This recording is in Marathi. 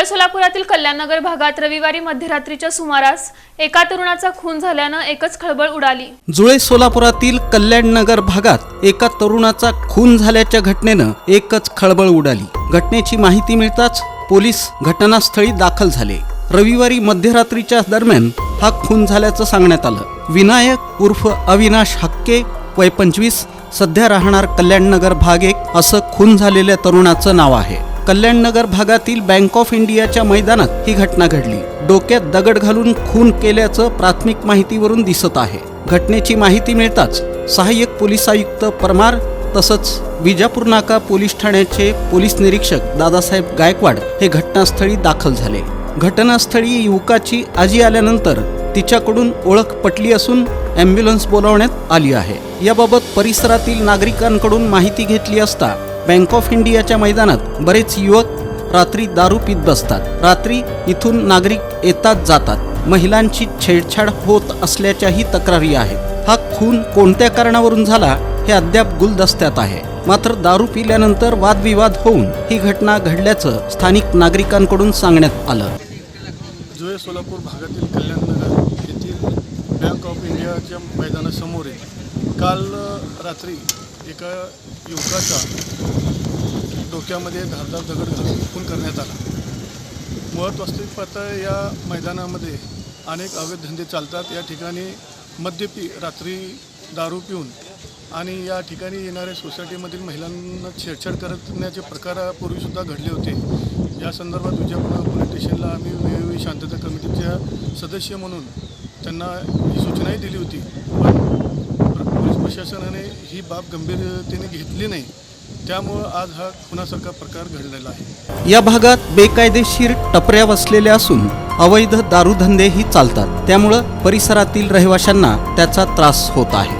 जुळे सोलापुरातील कल्याणनगर भागात रविवारी मध्यरात्रीच्या सुमारास एका तरुणाचा खून झाल्यानं एकच खळबळ उडाली. जुळे सोलापुरातील कल्याणनगर भागात एका तरुणाचा खून झाल्याच्या घटनेनं एकच खळबळ उडाली. घटनेची माहिती मिळताच पोलीस घटनास्थळी दाखल झाले. रविवारी मध्यरात्रीच्या दरम्यान हा खून झाल्याचं सांगण्यात आलं. विनायक उर्फ अविनाश हक्के वय पंचवीस सध्या राहणार कल्याणनगर भाग एक असं खून झालेल्या तरुणाचं नाव आहे. कल्याणनगर भागातील बँक ऑफ इंडियाच्या मैदानात ही घटना घडली. डोक्यात दगड घालून खून केल्याचं प्राथमिक माहितीवरून दिसत आहे. घटनेची माहिती मिळताच सहाय्यक पोलीस आयुक्त परमार तसंच विजापूर नाका पोलीस ठाण्याचे पोलीस निरीक्षक दादासाहेब गायकवाड हे घटनास्थळी दाखल झाले. घटनास्थळी युवकाची आजी आल्यानंतर तिच्याकडून ओळख पटली असून ॲम्ब्युलन्स बोलावण्यात आली आहे. याबाबत परिसरातील नागरिकांकडून माहिती घेतली असता बँक ऑफ इंडियाच्या मैदानात बरेच युवक रात्री दारू पीत बसतात. रात्री इथून नागरिक येतात जातात. महिलांची छेडछाड होत असल्याच्याही तक्रारी आहेत. हा खून कोणत्या कारणावरून झाला हे अद्याप गुलदस्त्यात आहे. मात्र दारू पिल्यानंतर वादविवाद होऊन ही घटना घडल्याचं स्थानिक नागरिकांकडून सांगण्यात आलं. जुळे सोलापूर भागातील कल्याणनगर येथील बँक ऑफ इंडियाच्या मैदानासमोर आहे काल रात्री एका युवकाचा डोक्यामध्ये धारदार दगड घालून खून करण्यात आला. मुळात वास्तविक पाहता या मैदानामध्ये अनेक अवैध धंदे चालतात. या ठिकाणी मद्यपी रात्री दारू पिऊन आणि या ठिकाणी येणाऱ्या सोसायटीमधील महिलांना छेडछाड करण्याचे प्रकार पूर्वीसुद्धा घडले होते. या संदर्भात विजयपूर पोलीस स्टेशनला आम्ही वेळोवेळी शांतता कमिटीच्या सदस्य म्हणून त्यांना ही सूचनाही दिली होती. पण पोलीस प्रशासनाने ही बाब गंभीरतेने घेतली नाही. त्यामुळं आज हा खुनासारखा प्रकार घडलेला आहे. या भागात बेकायदेशीर टपऱ्या वसलेल्या असून अवैध दारूधंदेही चालतात. त्यामुळं परिसरातील रहिवाशांना त्याचा त्रास होत आहे.